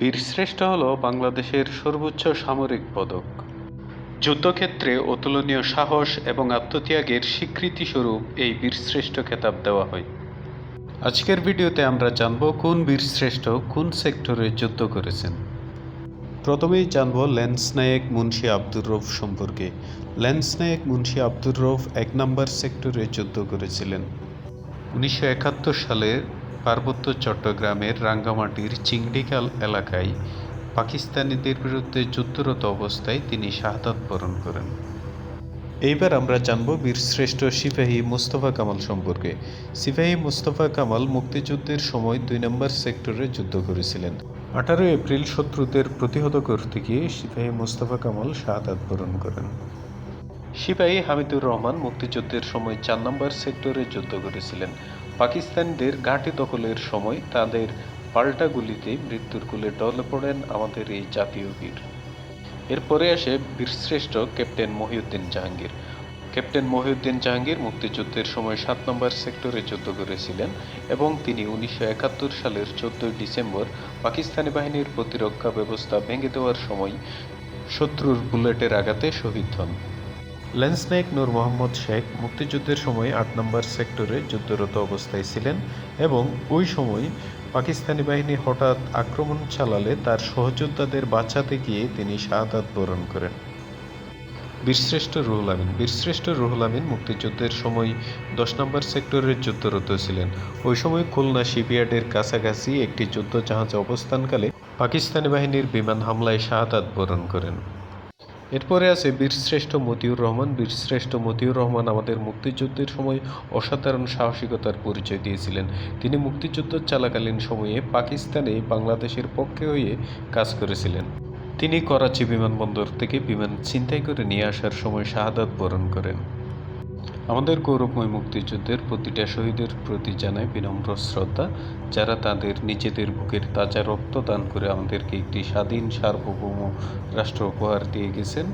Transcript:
বীরশ্রেষ্ঠ হল বাংলাদেশের সর্বোচ্চ সামরিক পদক। যুদ্ধক্ষেত্রে অতুলনীয় সাহস এবং আত্মত্যাগের স্বীকৃতিস্বরূপ এই বীরশ্রেষ্ঠ খেতাব দেওয়া হয়। আজকের ভিডিওতে আমরা জানব কোন বীরশ্রেষ্ঠ কোন সেক্টরে যুদ্ধ করেছেন। প্রথমেই জানব ল্যান্স নায়েক মুন্সি আব্দুর রৌফ সম্পর্কে। ল্যান্স নায়েক মুন্সি আব্দুর রৌফ এক নম্বর সেক্টরে যুদ্ধ করেছিলেন। উনিশশো একাত্তর সালে পার্বত্য চট্টগ্রামের রাঙ্গামাটির চিংড়িকাল এলাকায় পাকিস্তানিদের বিরুদ্ধে যুদ্ধরত অবস্থায় তিনি শাহাদাত বরণ করেন। এইবার আমরা জানব বীরশ্রেষ্ঠ সিপাহী মুস্তফা কামাল সম্পর্কে। সিপাহী মুস্তফা কামাল মুক্তিযুদ্ধের সময় দুই নম্বর সেক্টরে যুদ্ধ করেছিলেন। আঠারো এপ্রিল শত্রুদের প্রতিহত করতে গিয়ে সিপাহী মুস্তফা কামাল শাহাদাত বরণ করেন। সিপাহী হামিদুর রহমান মুক্তিযুদ্ধের সময় চার নম্বর সেক্টরে যুদ্ধ করেছিলেন। পাকিস্তানিদের ঘাঁটি দখলের সময় তাদের পাল্টা গুলিতে মৃত্যুর কুলে ডলে পড়েন আমাদের এই জাতীয় বীর। এরপরে আসে বীরশ্রেষ্ঠ ক্যাপ্টেন মহিউদ্দিন জাহাঙ্গীর। ক্যাপ্টেন মহিউদ্দিন জাহাঙ্গীর মুক্তিযুদ্ধের সময় সাত নম্বর সেক্টরে যুদ্ধ করেছিলেন এবং তিনি উনিশশো একাত্তর সালের চোদ্দই ডিসেম্বর পাকিস্তানি বাহিনীর প্রতিরক্ষা ব্যবস্থা ভেঙে দেওয়ার সময় শত্রুর বুলেটের আঘাতে শহীদ হন। লেন্স নায়ক নূর মোহাম্মদ শেখ মুক্তিযুদ্ধের সময় আট নম্বর সেক্টরে যুদ্ধরত অবস্থায় ছিলেন এবং ওই সময় পাকিস্তানি বাহিনী হঠাৎ আক্রমণ চালালে তার সহযোদ্ধাদের বাঁচাতে গিয়ে তিনি শাহাদাত বরণ করেন। বীরশ্রেষ্ঠ রুহুল আমিন। বীরশ্রেষ্ঠ রুহুল আমিন মুক্তিযুদ্ধের সময় দশ নম্বর সেক্টরের যুদ্ধরত ছিলেন। ওই সময় খুলনা শিপইয়ার্ডের কাছাকাছি একটি যুদ্ধ জাহাজে অবস্থানকালে পাকিস্তানি বাহিনীর বিমান হামলায় শাহাদাত বরণ করেন। এরপরে আছে বীরশ্রেষ্ঠ মতিউর রহমান। বীরশ্রেষ্ঠ মতিউর রহমান আমাদের মুক্তিযুদ্ধের সময় অসাধারণ সাহসিকতার পরিচয় দিয়েছিলেন। তিনি মুক্তিযুদ্ধ চলাকালীন সময়ে পাকিস্তানে বাংলাদেশের পক্ষে হয়ে কাজ করেছিলেন। তিনি করাচি বিমানবন্দর থেকে বিমান ছিনতাই করে নিয়ে আসার সময় শাহাদাত বরণ করেন। আমাদের গৌরবময় মুক্তিযুদ্ধের প্রতিটা শহীদের প্রতি জানাই বিনম্র শ্রদ্ধা, যারা তাদের নিজেদের বুকের তাজা রক্ত দান করে আমাদেরকে একটি স্বাধীন সার্বভৌম রাষ্ট্র উপহার দিয়ে গেছেন।